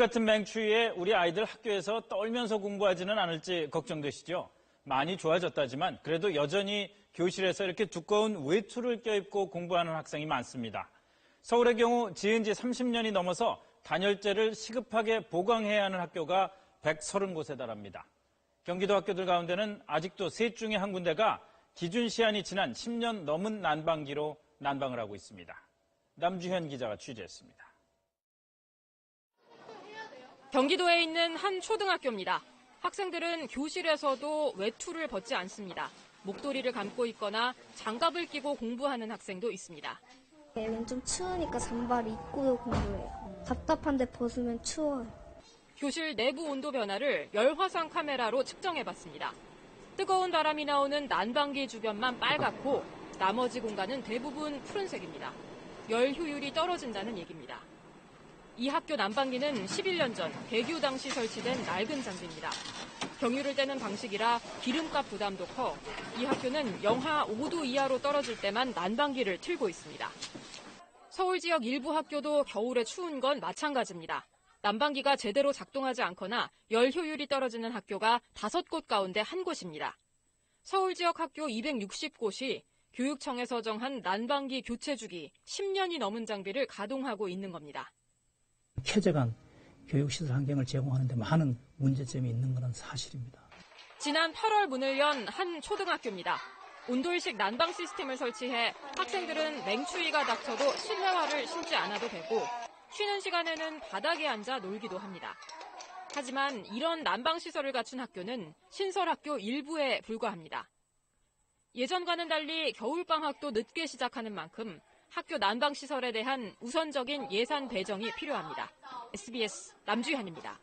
같은 맹추위에 우리 아이들 학교에서 떨면서 공부하지는 않을지 걱정되시죠? 많이 좋아졌다지만 그래도 여전히 교실에서 이렇게 두꺼운 외투를 껴입고 공부하는 학생이 많습니다. 서울의 경우 지은 지 30년이 넘어서 단열재를 시급하게 보강해야 하는 학교가 130곳에 달합니다. 경기도 학교들 가운데는 아직도 셋 중에 한 군데가 기준 시한이 지난 10년 넘은 난방기로 난방을 하고 있습니다. 남주현 기자가 취재했습니다. 경기도에 있는 한 초등학교입니다. 학생들은 교실에서도 외투를 벗지 않습니다. 목도리를 감고 있거나 장갑을 끼고 공부하는 학생도 있습니다. 여긴 좀 추우니까 잠바를 입고 공부해요. 답답한데 벗으면 추워요. 교실 내부 온도 변화를 열화상 카메라로 측정해 봤습니다. 뜨거운 바람이 나오는 난방기 주변만 빨갛고 나머지 공간은 대부분 푸른색입니다. 열 효율이 떨어진다는 얘기입니다. 이 학교 난방기는 11년 전 개교 당시 설치된 낡은 장비입니다. 경유를 떼는 방식이라 기름값 부담도 커 이 학교는 영하 5도 이하로 떨어질 때만 난방기를 틀고 있습니다. 서울 지역 일부 학교도 겨울에 추운 건 마찬가지입니다. 난방기가 제대로 작동하지 않거나 열 효율이 떨어지는 학교가 5곳 가운데 한 곳입니다. 서울 지역 학교 260곳이 교육청에서 정한 난방기 교체 주기 10년이 넘은 장비를 가동하고 있는 겁니다. 쾌적한 교육시설 환경을 제공하는 데 많은 문제점이 있는 것은 사실입니다. 지난 8월 문을 연 한 초등학교입니다. 온돌식 난방 시스템을 설치해 학생들은 맹추위가 닥쳐도 실내화를 신지 않아도 되고 쉬는 시간에는 바닥에 앉아 놀기도 합니다. 하지만 이런 난방 시설을 갖춘 학교는 신설학교 일부에 불과합니다. 예전과는 달리 겨울방학도 늦게 시작하는 만큼 학교 난방 시설에 대한 우선적인 예산 배정이 필요합니다. SBS 남주현입니다.